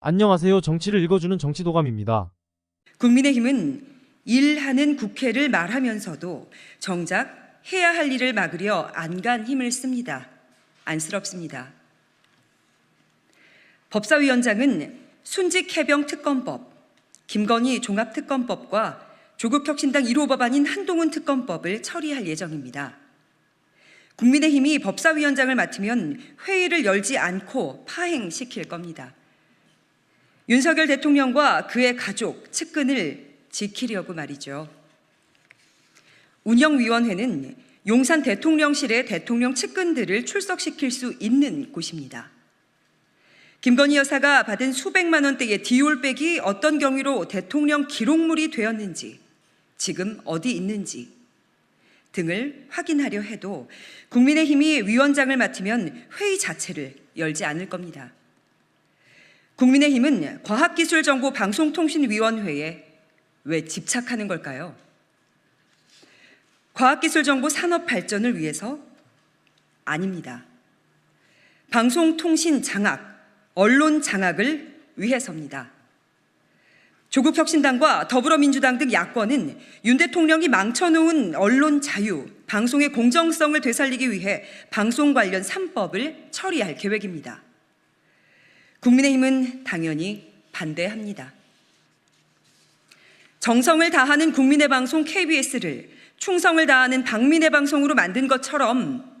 안녕하세요. 정치를 읽어주는 정치도감입니다. 국민의힘은 일하는 국회를 말하면서도 정작 해야 할 일을 막으려 안간 힘을 씁니다. 안쓰럽습니다. 법사위원장은 순직 해병 특검법, 김건희 종합특검법과 조국혁신당 1호 법안인 한동훈 특검법을 처리할 예정입니다. 국민의힘이 법사위원장을 맡으면 회의를 열지 않고 파행시킬 겁니다. 윤석열 대통령과 그의 가족, 측근을 지키려고 말이죠. 운영위원회는 용산 대통령실의 대통령 측근들을 출석시킬 수 있는 곳입니다. 김건희 여사가 받은 수백만 원대의 디올백이 어떤 경위로 대통령 기록물이 되었는지, 지금 어디 있는지 등을 확인하려 해도 국민의힘이 위원장을 맡으면 회의 자체를 열지 않을 겁니다. 국민의힘은 과학기술정보 방송통신위원회에 왜 집착하는 걸까요? 과학기술정보 산업 발전을 위해서 아닙니다. 방송통신 장악, 언론 장악을 위해서입니다. 조국 혁신당과 더불어민주당 등 야권은 윤 대통령이 망쳐놓은 언론 자유, 방송의 공정성을 되살리기 위해 방송 관련 3법을 처리할 계획입니다. 국민의힘은 당연히 반대합니다. 정성을 다하는 국민의 방송 KBS를 충성을 다하는 박민의 방송으로 만든 것처럼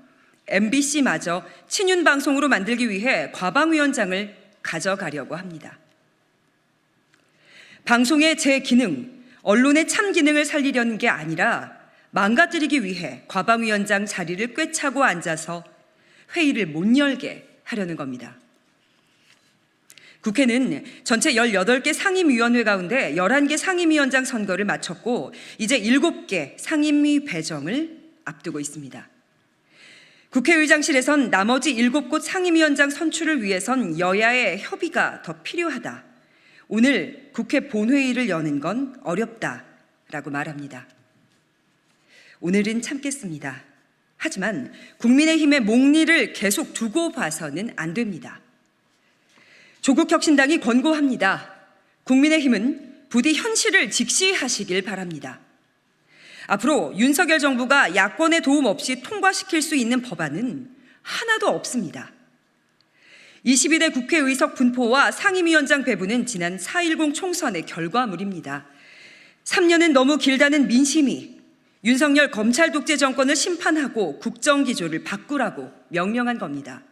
MBC마저 친윤 방송으로 만들기 위해 과방위원장을 가져가려고 합니다. 방송의 제 기능, 언론의 참 기능을 살리려는 게 아니라 망가뜨리기 위해 과방위원장 자리를 꿰차고 앉아서 회의를 못 열게 하려는 겁니다. 국회는 전체 18개 상임위원회 가운데 11개 상임위원장 선거를 마쳤고 이제 7개 상임위 배정을 앞두고 있습니다. 국회의장실에선 나머지 7곳 상임위원장 선출을 위해선 여야의 협의가 더 필요하다. 오늘 국회 본회의를 여는 건 어렵다 라고 말합니다. 오늘은 참겠습니다. 하지만 국민의힘의 목리를 계속 두고 봐서는 안 됩니다. 조국혁신당이 권고합니다. 국민의힘은 부디 현실을 직시하시길 바랍니다. 앞으로 윤석열 정부가 야권의 도움 없이 통과시킬 수 있는 법안은 하나도 없습니다. 22대 국회 의석 분포와 상임위원장 배분은 지난 4.10 총선의 결과물입니다. 3년은 너무 길다는 민심이 윤석열 검찰 독재 정권을 심판하고 국정 기조를 바꾸라고 명령한 겁니다.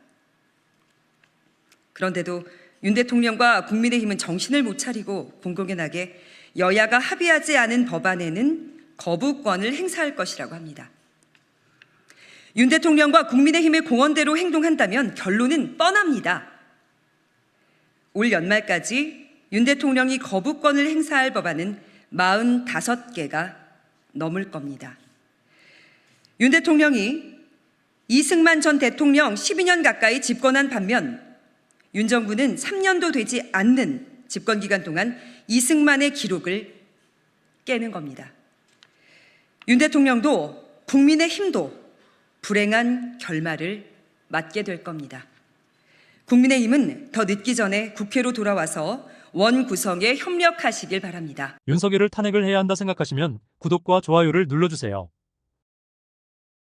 그런데도 윤 대통령과 국민의힘은 정신을 못 차리고 공공연하게 여야가 합의하지 않은 법안에는 거부권을 행사할 것이라고 합니다. 윤 대통령과 국민의힘의 공언대로 행동한다면 결론은 뻔합니다. 올 연말까지 윤 대통령이 거부권을 행사할 법안은 45개가 넘을 겁니다. 윤 대통령이 이승만 전 대통령 12년 가까이 집권한 반면 윤 정부는 3년도 되지 않는 집권 기간 동안 이승만의 기록을 깨는 겁니다. 윤 대통령도 국민의 힘도 불행한 결말을 맞게 될 겁니다. 국민의 힘은 더 늦기 전에 국회로 돌아와서 원 구성에 협력하시길 바랍니다. 윤석열을 탄핵을 해야 한다 생각하시면 구독과 좋아요를 눌러주세요.